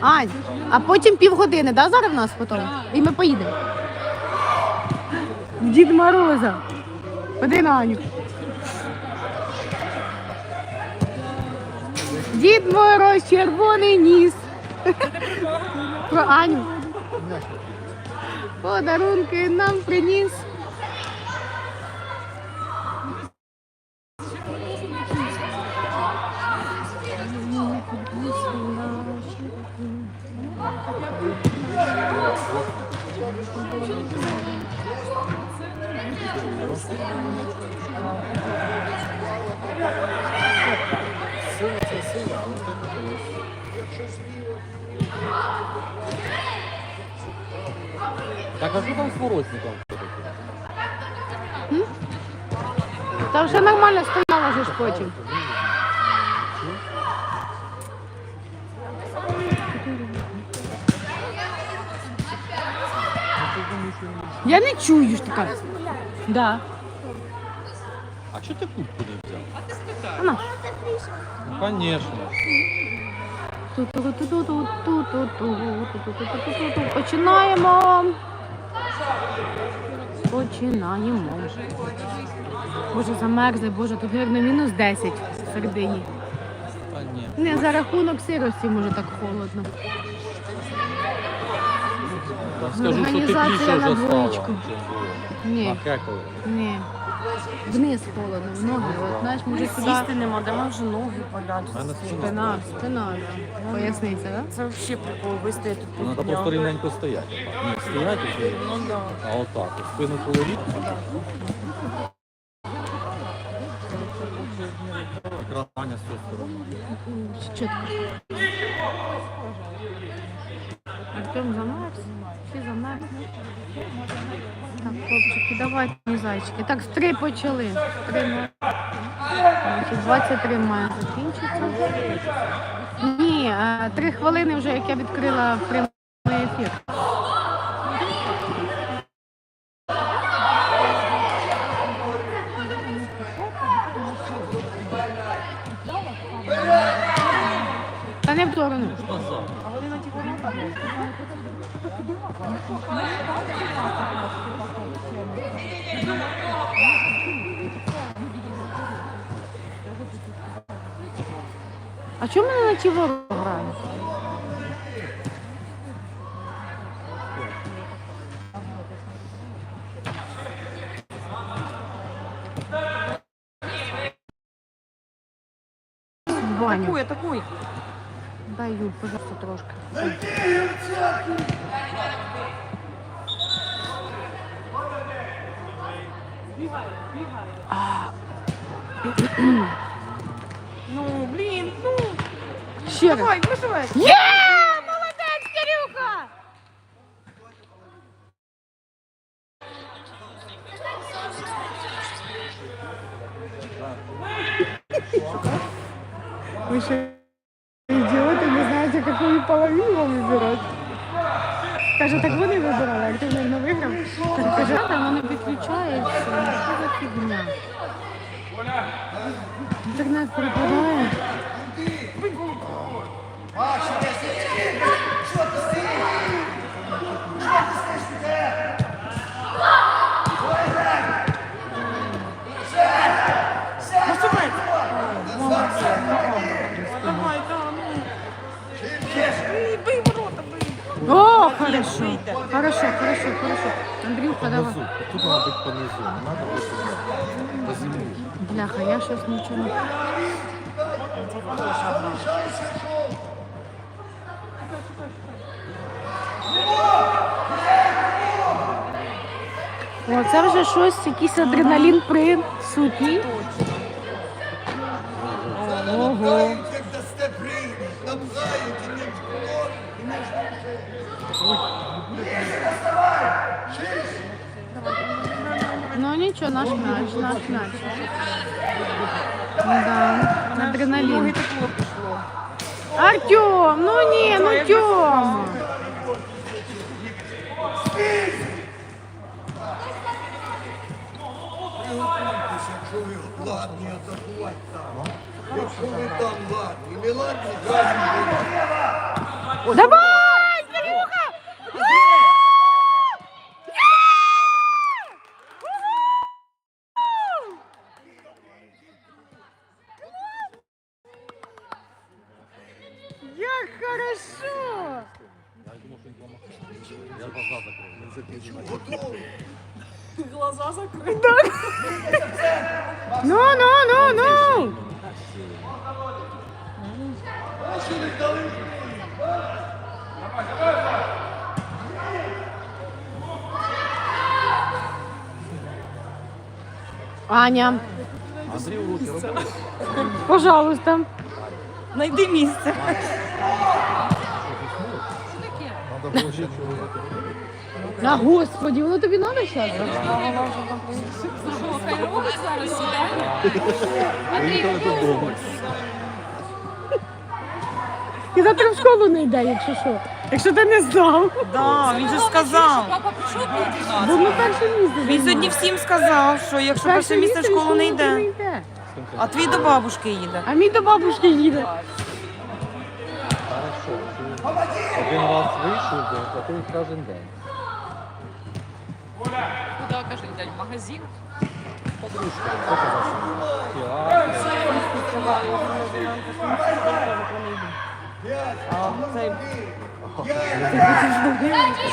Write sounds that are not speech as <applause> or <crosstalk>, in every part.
Ань, а потім півгодини, да, зараз в нас потім? І ми поїдемо. Дід Мороза. Ходи на Аню. Дід Мороз, червоний ніс. <laughs> Про Аню. подарунки нам приніс. Сила, це сила, але так не Якщо зліва. А що там з воротником? Та вже нормально стояла же ж потім. Я не чую ж така. Да. А чого ти куртку не взяв? Вона. Ну, конечно. Ту-ту-ту-ту-ту-ту-ту-ту-ту-ту-ту-ту-ту-ту. Починаємо. Починаємо. Боже, замерзли, боже, тут мабуть, мінус 10 в середині. Не за рахунок сирості, може так холодно. Скажу, що тепліше на вже стало. Ні, А ні. Вниз холодно, в ноги. От, знаєш, може сюди. Сісти нема, де ми вже ноги болять. Спина. Спина, да. Поясниця, да? Це взагалі прикол, ви стоїте тут Треба півдня. просто рівненько стояти. Не стояти вже, Ну да. а отак. от, Спину. Якраз Аня з цієї сторони. Чітко. Артем замерз? Всі замерзли? Так, хлопчики, давайте, зайчики. Так, в три почали. В Три, ну. Значить, 23 має закінчитися. Ні, е, три хвилини вже, як я відкрила прямий ефір. Та не в сторону. А чому вони на ті ворота грають? Баня. Такой, такой. Даю, пожалуйста, трошки. Вы что, идиоты, не знаете, какую половину вам выбирать? Каже, так вони вибирали, як ти не виграв. Так каже, а воно не підключається. Що за фігня? Інтернет пропадає. Наступай. Хорошо. Хорошо, хорошо, хорошо. Андрюха, давай. Тут треба бути понизу. Не треба бути по землі. Бляха, я щось нічого не. О, це вже щось, якийсь адреналін присутній. Ого. Что наш мяч, наш мяч. Ну да, адреналин. Артем, ну не, ну Тема. Давай! Глаза закрыты. Ну, ну, ну, ну! Аня, Андрій у руки робив. пожалуйста. Найди місце. Треба було ще чого. А господі, воно тобі треба зараз? І завтра в школу не йде, якщо що. Якщо ти не знав. Да, він же сказав. Бо ми перше місце. Він сьогодні всім сказав, що якщо перше місце в школу не йде, а твій до бабушки їде. А мій до бабушки їде. Один раз вийшов, а той кожен день. Куда кажи, дядь, в магазин? Подружка,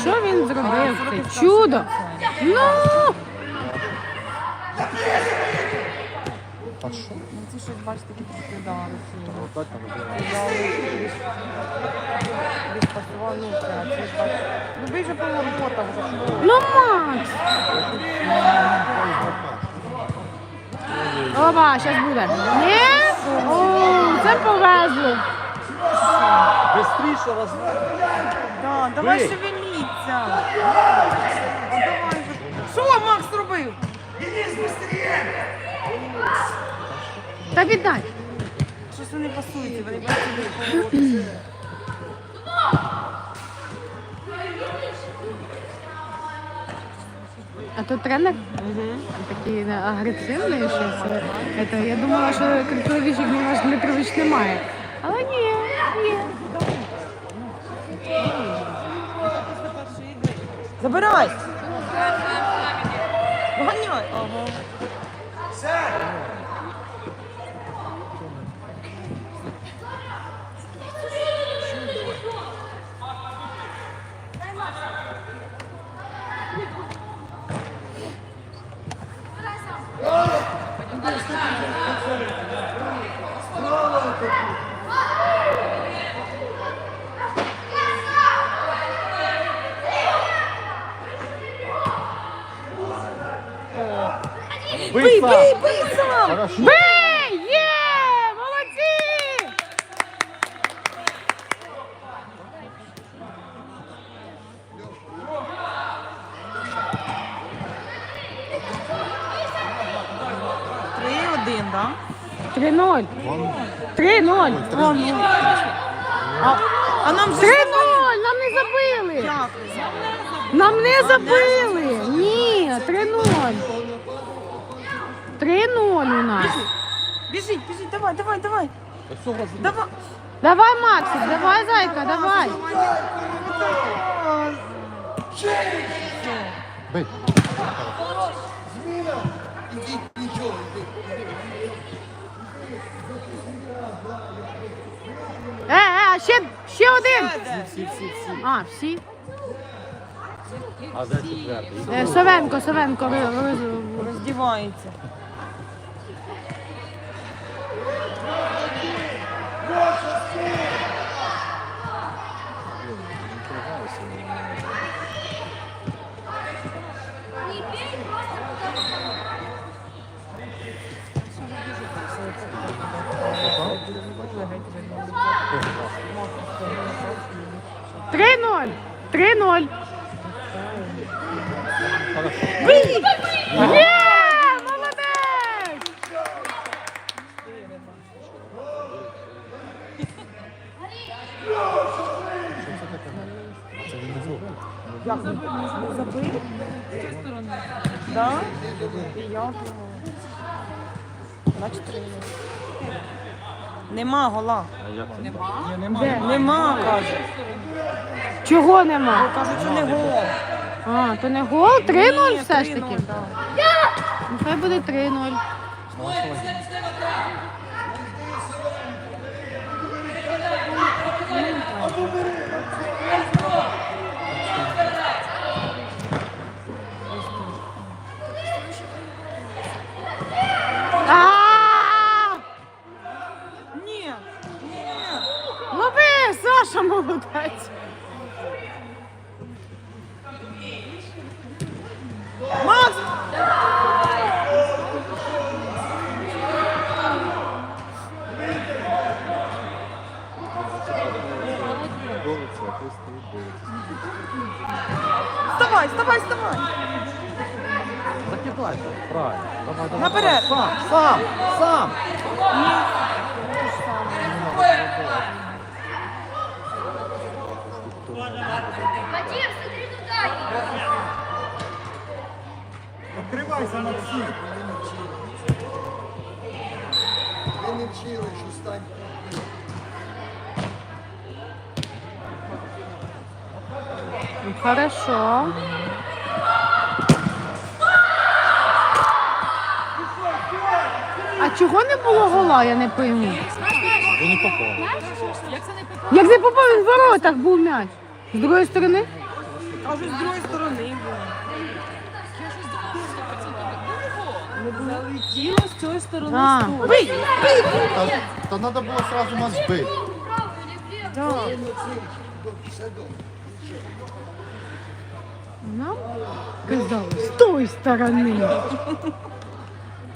що він зробив? Це чудо. Ну, А що? ці щось бачите, такі трошки да, Росії. Отак там було. Відпасував, ну, це, це ж бачите. Ну, ви вже ну, Макс. Оба, зараз буде. Ні? О, це повезло. Бистріше роз... Да, давай Бий. шевеліться. А давай же. Що Макс робив? Та віддай. Щось вони пасуються, вони бачите. А тут тренер такий агресивний щось. Это, я думала, що Кричович Ігніваш Дмитрович немає. Але ні, є. Забирай! Ганяй! Ага. Бий, Бий, бий сам! Бий! Є! Молодці! Три, один, да? 3-0. Вон. 3-0. А, ну. А, а нам 3-0! же Нам не забили! Нам не забили! Ні, 3-0. 3-0 у нас. Біжіть, біжіть, давай, давай, давай. Давай. Давай, Максик, давай, зайка, давай. Бий. Е, е, ще, ще один. Всі, всі, всі. А, всі. А де четвертий? Е, Совенко, Совенко, ви- ви- Роздівається. Три ноль. Три ноль. Хорошо. Є! Молодець! Забив? І я. Значить, Нема гола. Нема. Де? Нема, каже. Чого нема? Кажуть, що не гол. А, то не гол? 3-0 все ж таки. Нехай Ну, Хай буде 3-0. Правильно. Давай, давай. Наперед. давай. Сам, сам, сам. Відкривайся, Максим. Ви не вчили, що стань. Ну, Хорошо. Чого не було гола, я не пойму. Ви не попав. Як не попав, він в воротах був м'яч. З другої сторони? Кажуть, з другої сторони було. Я щось думала, 100% не було. Залетіло з цієї сторони. А. сторони. Та, та треба було сразу нас бити. Нам казали, з тої сторони.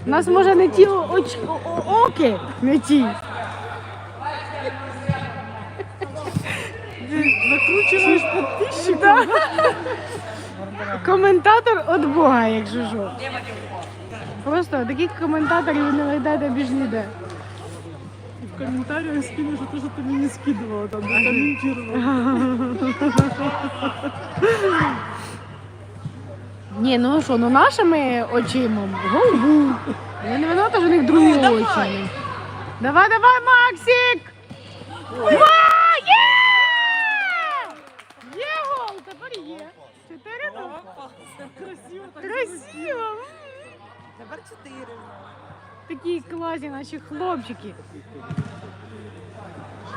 У нас може не ті оч... оки, не ті. Накручуєш підписчика. Коментатор від Бога, якщо що. Просто таких коментаторів не знайдете більш ніде. В коментарях скину, що те, що ти мені скидувала, там коментувала. <laughs> Ні, ну що, ну нашими очима гол був. Я не виновата, що у них другі очі. Давай, давай, Максик! Ма, є! Є гол, тепер є. Чотири ну. Красиво, Красиво! Тепер чотири. Такі класні наші хлопчики.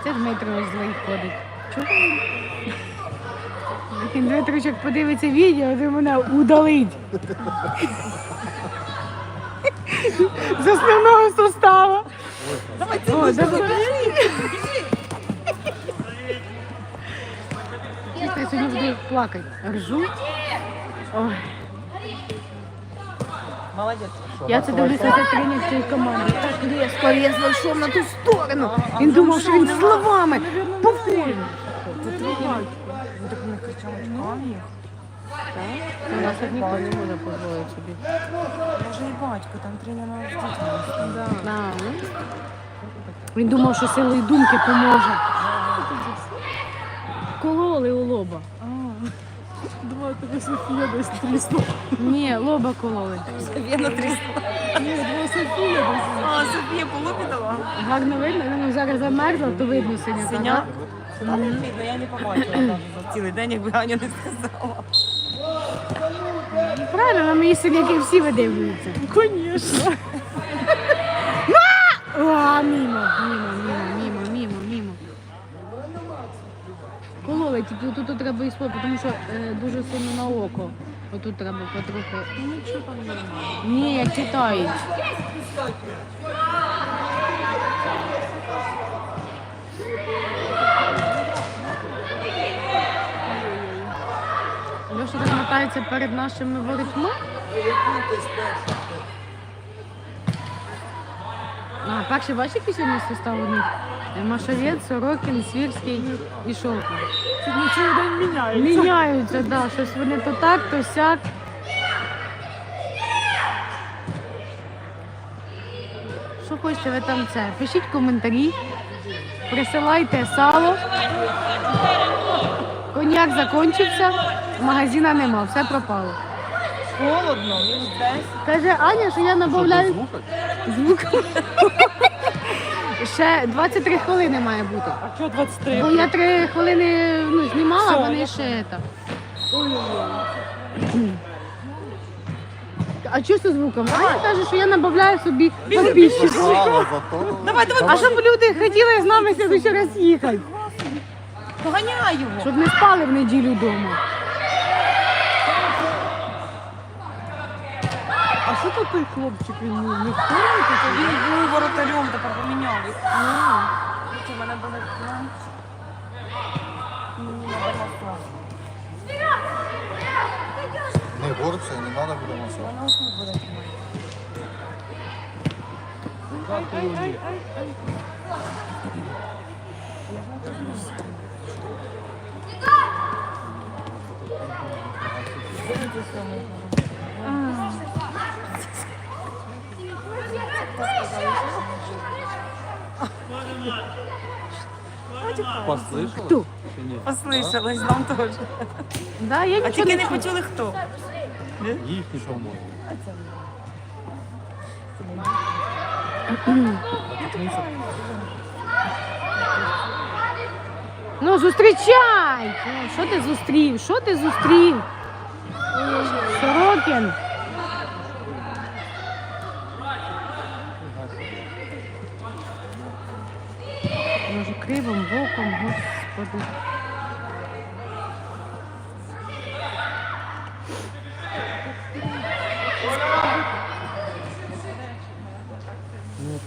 Це Дмитро злий ходить. Чого? Він? Як Дмитричок подивиться відео, то мене удалить. З основного составу. Давай, О, давай. Чесно, я сьогодні буду плакати. Ржу. Ой. Молодець. Я це дивлюся за тренер цієї команди. Так різко, різко зайшов на ту сторону. Він думав, що він словами. Повторюю. Ну чекали. У нас тут ніхто не буде дозволити собі. Може і батько, там тренер з дітьми. Да. ну. Він думав, що силою думки поможе. Кололи у лоба. Думаю, тебе Софія десь трісла. Ні, лоба кололи. Софія на трісла. Ні, думаю, Софія десь. А, Софія по лобі дала? Гарно видно, ну зараз замерзла, то видно синяка. Синяк? Та не видно, я не побачила за цілий день, якби Аня не сказала. Правильно, на мої синяки всі видивлюються. Звісно. А, мімо, мімо, мімо, мімо, мімо, мімо. Кололи, тільки тут треба і тому що е, дуже сильно на око. Отут треба потрохи. Ну нічого там немає. Ні, як читають. Льоша перед нашими воротьми. А, перший бачиш, який сьогодні состав у них? Машовець, Сорокін, Свірський і Шовкін. Сьогодні цілий день міняється. Міняються, да, щось вони то так, то сяк. Що хочете ви там це? Пишіть коментарі, присилайте сало. Коньяк закінчився, магазина нема, все пропало. Холодно, він десь. Каже Аня, що я набавляю. Звук. <laughs> Ще 23 хвилини має бути. А чого 23? Бо я 3 хвилини ну, знімала, Все, вони я ще це. А що з звуком? Аня каже, що я набавляю собі підписчиків. Зато. Давай, давай, А щоб люди хотіли з нами ще раз їхати, Поганяй його. щоб не спали в неділю вдома. Що тут той хлопчик? Він не не входить? Він був воротарем, тепер поміняв їх. Це в мене були Не борться, не треба буде масаж. Хто? Послышалось, нам теж. Да, я А нічого тільки не чую. почули хто. Їхні, можна. Ну, зустрічай! Ну, Що ти зустрів? Що ти зустрів? Сорокін. Може, кривим боком, господи. Ну,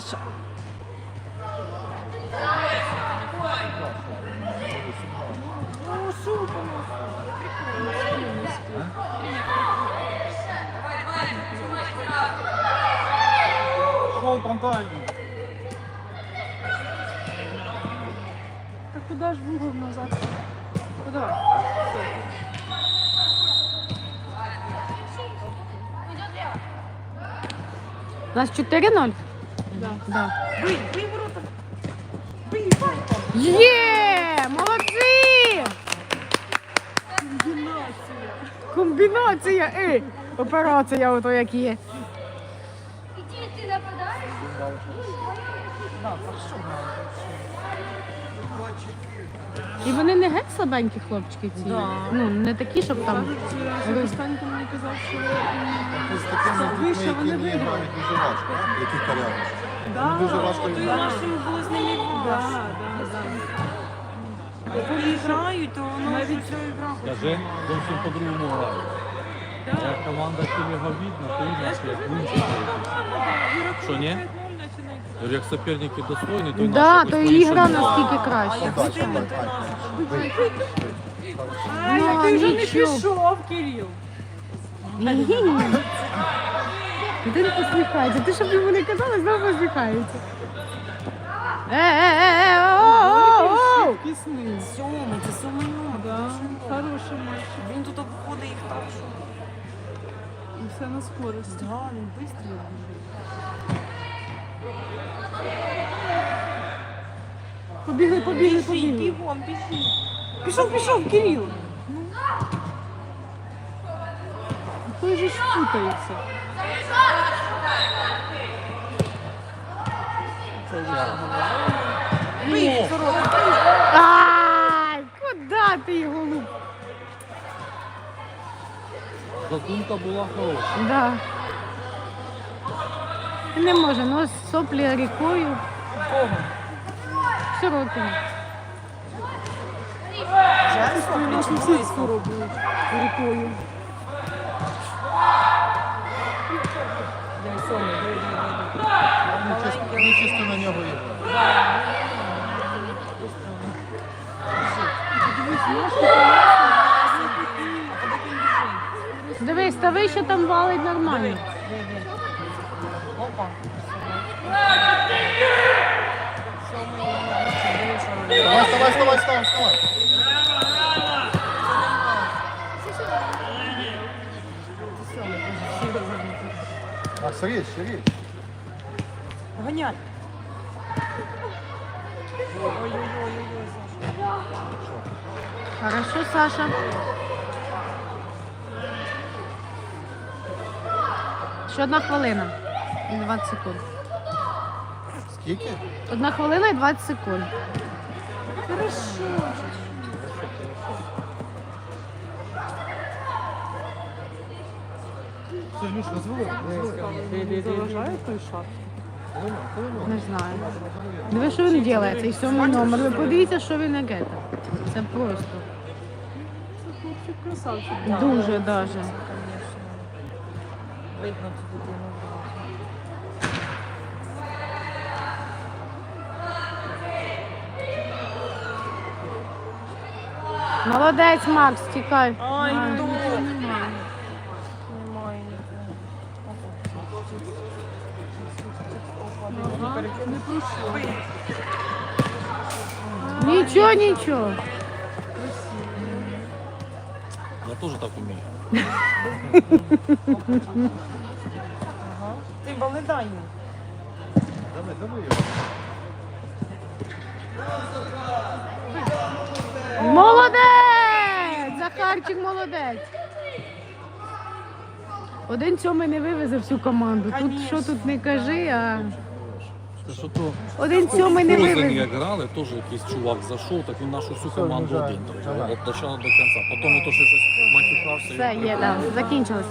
Саша! Так куди ж вугол назад? Куди? У нас 4-0? Бий, бий ворота. Бий, бий. Є! Молодці! Комбінація! Комбінація! Ей! Операція ото як є. І вони не геть слабенькі хлопчики ці. Да. Ну, не такі, щоб там. Останько мені казав, що З такими Вище дітьми, вони які не грають дуже важко, які коряги. Да, Дуже важко То і грати. нашим було з ними да, важко. да, Коли грають, то воно вже все гра. Скажи, зовсім по-другому грає. Як команда тілега видно, то що як лунчик. Що, ні? Як суперники достойні, то й Да, наші то і що гра ні. наскільки краще. То. Ну, Ти вже не нічого. пішов, Кирил. Ти не посміхається. Ти щоб йому не казали, знову посміхається. Е, е, е, е. Сьомий, це номер. Да. Хороший матч. Він тут обходить їх так, що І все на скорості. да, він швидко Побігли, побігли, побігли. бігом, біжи. Пішов, пішов, Кирил. Той же ж путається. Бий, сорока. Ай, куди ти його луп? Задумка була хороша. Да. Не може, ну соплі рікою. Кого? Сорокин. Вже Сусідську роблять рукою. Вони чисто на нього є. Дивись, та вище там валить нормально. Опа. Вставай, вставай, вставай, вставай, вставай. А, Сергій, Сергій. Гонять. Ой-ой-ой-ой. Хорошо, Саша. Ще одна хвилина і 20 секунд. Скільки? Одна хвилина і 20 секунд. Заважає той шар? Не знаю. Диви, що він робить, цей сьомий номер. Ви подивіться, що він яке. Це просто. Це хлопчик красавчик. Дуже даже. Видно цю дитину. Молодець, Макс, тікай. Ай, Нічого, нічого. Я теж так вмію. Ти бал не дай їм. Давай, давай його. Молодець! Захарчик молодець. Один сьомий не вивезе всю команду. Тут що тут не кажи, а Це що то один сьомий не вивезе. як грали, теж якийсь чувак зайшов, так він нашу всю команду один там да. Початку до кінця. Потім то, ще щось матюкався. Все, є, да, закінчилось.